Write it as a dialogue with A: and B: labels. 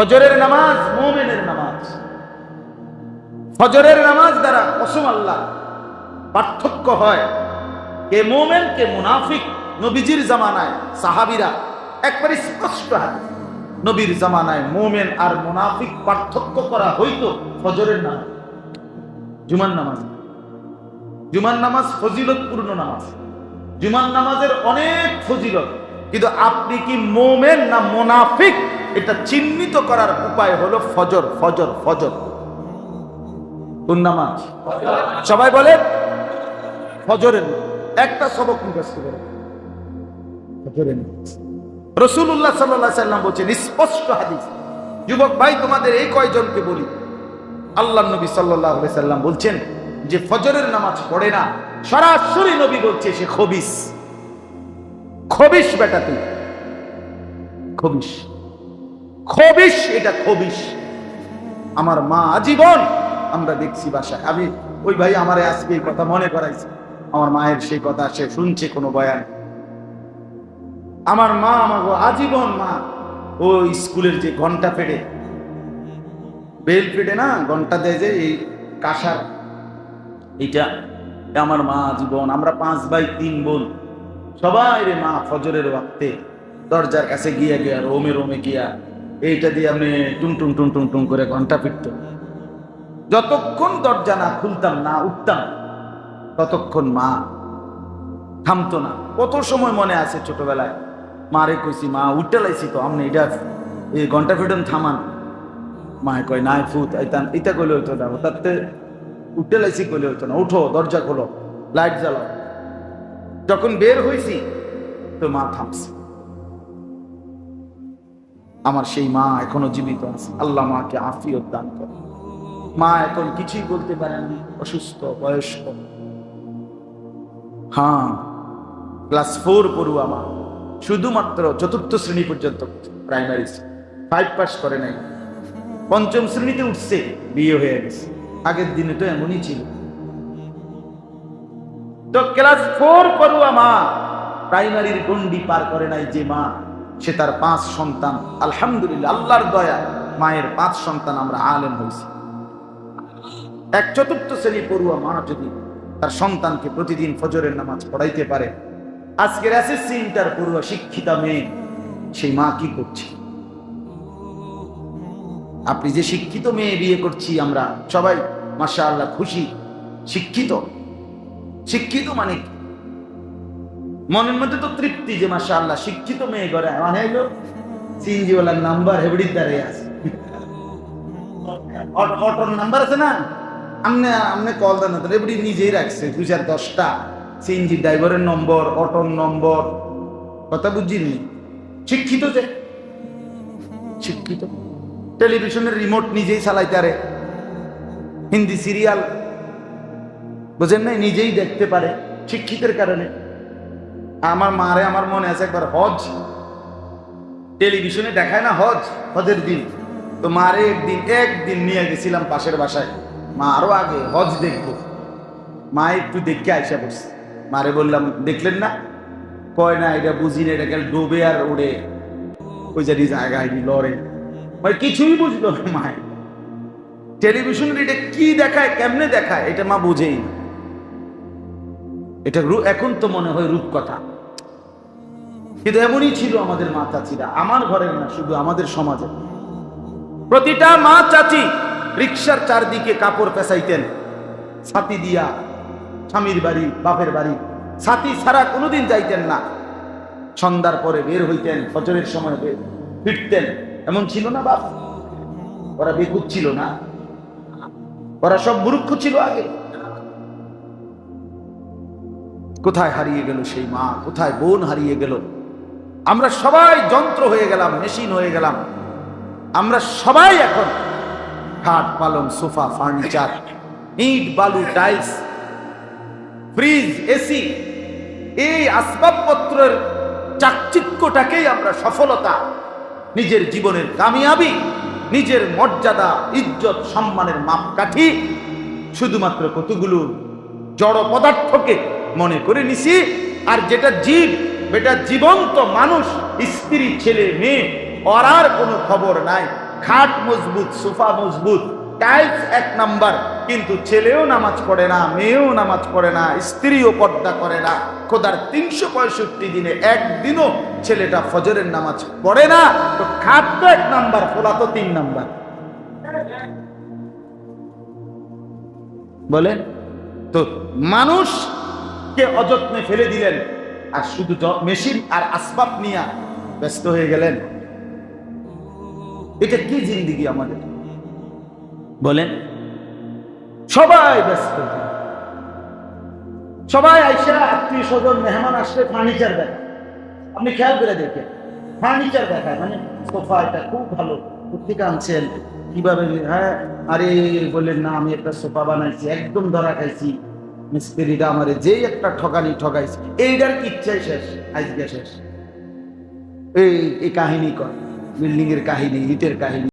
A: ফজরের নামাজ মোমেনের নামাজ। ফজরের নামাজ দ্বারা কসম আল্লাহ পার্থক্য হয় কে মোমেন, কে মুনাফিক। নবীজির জামানায় সাহাবিরা একবারে স্পষ্ট। নবীর জামানায় মোমেন আর মুনাফিক পার্থক্য করা হইতো ফজরের নামাজ। জুমান নামাজ। জুমান নামাজ ফজিলতপূর্ণ নামাজ। জুমান নামাজের অনেক ফজিলত। কিন্তু আপনি কি মোমেন না মোনাফিক? এটা চিহ্নিত করার উপায় হলো ফজর ফজর ফজর। কোন নামাজ? সবাই বলে, ফজরের একটা সবক মুখস্থ করে। রসুল্লাহ সাল্লাহ সাল্লাম বলছেন, স্পষ্ট হাদিস। যুবক ভাই, তোমাদের এই কয়জনকে বলি? আল্লাহ নবী সাল্লাহ সাল্লাম বলছেন যে, ফজরের নামাজ পড়ে না। সরাসরি নবী বলছে, সে খবিস। খবিস বেটা তুই খবিস। খবিস এটা খবিস আমার মা আজীবন আমরা দেখছি বাসায়। আমি ওই ভাই আমারে আজকে এই কথা মনে করাইছে। আমার মায়ের সেই কথা সে শুনছে, কোনো বয়ান আমার মা আমাকে আজীবন মা। ও স্কুলের যে ঘণ্টা ফেটে বেল ফেটে না, ঘণ্টা দেয় যে এই কাঁসার। এইটা আমার মা জীবন আমরা পাঁচ ভাই, তিন বোন। সবাই রে মা ফজরের ওয়াক্তে দরজার কাছে গিয়া গিয়া, রোমে রোমে গিয়া এইটা দিয়ে আপনি টুং টুং টুং টুং টুং করে ঘণ্টা ফিরত। যতক্ষণ দরজা না খুলতাম, না উঠতাম, ততক্ষণ মা থামতো না। কত সময় মনে আছে ছোটবেলায়? মারে কইছি, মা উঠতে লাইছি তো আপনি এটা এই ঘণ্টা ফিটন থামান। মায়ে কয়, নাই ফুত এইতান এটা কইলে হইতো না তাতে উঠতে লাইছি কইলে হইতো না, উঠো, দরজা খোলো, লাইট জ্বালাও। যখন বের হইছি, তো মা থামছে। আমার সেই মা এখনও জীবিত আছে। আল্লাহ মাকে আফিয়ত দান করে। মা এখন কিছুই বলতে পারেন অসুস্থ, বয়স্ক। হ্যাঁ ক্লাস ফোর পড়ুয়া মা। শুধুমাত্র চতুর্থ শ্রেণি পর্যন্ত প্রাইমারি ফাইভ পাস করে নাই। পঞ্চম শ্রেণীতে উঠছে, বিয়ে হয়ে গেছে। আগের দিনে তো এমনই ছিল। তো ক্লাস ফোর পড়ুয়া মা প্রাইমারির গন্ডি পার করে নাই যে মা। সে তার পাঁচ সন্তান। আলহামদুলিল্লাহ, আল্লাহর দয়া, মায়ের পাঁচ সন্তান আমরা আলেম হয়েছি। এক চতুর্থ শ্রেণি পড়ুয়া মা যদি তার সন্তানকে প্রতিদিন ফজরের নামাজ পড়াইতে পারে, আজকের এসএসসি ইন্টার পড়ুয়া শিক্ষিতা মেয়ে সেই মা কি করছে? আপনি যে শিক্ষিত মেয়ে বিয়ে করছি আমরা সবাই মাসা আল্লাহ খুশি, শিক্ষিত। শিক্ষিত মানে কি? মনের মধ্যে তো তৃপ্তি যে মাসা আল্লাহ শিক্ষিত মেয়ে করে মানে হইল, সিএনজিওয়ালার নাম্বার হেবড়ির দ্বারে আছে। অট- অটোর নাম্বার আছে না? আমনে আমনে কল দেন এবারে নিজেই রাখছে দুই চার দশটা। সিএনজি ড্রাইভারের নম্বর, অটোর নম্বর, কথা বুঝিনি। শিক্ষিত যে। শিক্ষিত। টেলিভিশনের রিমোট নিজেই চালাইতে পারে। হিন্দি সিরিয়াল, বুঝেন নাই? নিজেই দেখতে পারে, শিক্ষিতের কারণে। আমার মারে আমার মনে আছে একবার হজ। টেলিভিশনে দেখায় না হজ, হজের দিন। তো মারে একদিন একদিন নিয়ে গেছিলাম পাশের বাসায়। মা আরও আগে হজ দেখব। মা একটু দেখে আইসা বসছে মারে বললাম, দেখলেন না? কয়, না, এটা বুঝি না, এটা গেল ডোবে আর ওড়ে ওই জানি জায়গায় লড়ে। মানে কিছুই বুঝলো না মায় টেলিভিশনের এটা কি দেখায়, কেমনে দেখায়, এটা মা বুঝেই না। এটা এখন তো মনে হয় রূপকথা। কিন্তু এমনই ছিল আমাদের মা চাচিরা। আমার ঘরের না, শুধু আমাদের সমাজে। প্রতিটা মা চাচি রিক্সার চারদিকে কাপড় পেঁচাইতেন। ছাতি দিয়া স্বামীর বাড়ি, বাপের বাড়ি। ছাতি ছাড়া কোনোদিন যাইতেন না। সন্ধ্যার পরে বের হইতেন, ফজরের সময় বের- ফিরতেন। এমন ছিল না বাপ? ওরা বেকুত ছিল না? ওরা সব মূর্খ ছিল আগে। কোথায় হারিয়ে গেল সেই মা? কোথায় বোন হারিয়ে গেল? আমরা সবাই যন্ত্র হয়ে গেলাম, মেশিন হয়ে গেলাম। আমরা সবাই এখন খাট, পালং, সোফা, ফার্নিচার, ইট, বালু, টাইলস, ফ্রিজ, এসি, এই আসবাবপত্রের চাকচিক্যটাকেই আমরা সফলতা, নিজের জীবনের কামিয়াবি, নিজের মর্যাদা, ইজ্জত, সম্মানের মাপকাঠি, শুধুমাত্র কতগুলো জড় পদার্থকে মনে করে নিছি, আর যেটা জীব এটা জীবন্ত মানুষ, স্ত্রী, ছেলে, মেয়ে, ওর আর কোনো খবর নাই। খাট মজবুত, সোফা মজবুত, টাইলস এক নাম্বার, কিন্তু ছেলেও নামাজ পড়ে না, মেয়েও নামাজ পড়ে না, স্ত্রীও পর্দা করে না। খোদার তিনশো পঁয়ষট্টি দিনে একদিনও ছেলেটা ফজরের নামাজ পড়ে না। তো খাট তো এক নাম্বার ফোলা তো তিন নাম্বার। বলেন, তো মানুষকে অযত্নে ফেলে দিলেন? আর শুধু মেশিন আর আসবাব নিয়ে ব্যস্ত হয়ে গেলেন। এটা কি জিন্দিগি আমাদের? বলেন, সবাই ব্যস্ত। সবাই আইসা আত্মীয় স্বজন, মেহমান আসলে ফার্নিচার দেখায়। আপনি খেয়াল করে দেখেন, ফার্নিচার দেখায়। মানে সোফা এটা খুব ভালো। কোথেকে আনছেন? কীভাবে? হ্যাঁ আরে বললেন, না, আমি একটা সোফা বানাইছি, একদম ধরা খাইছি। মিস্ত্রিটা আমারে যেই একটা ঠকানি ঠকাইছে এইটার ইচ্ছাই শেষ, আজকে শেষ। এই এই কাহিনী কর বিল্ডিং এর কাহিনী, ইটের কাহিনী।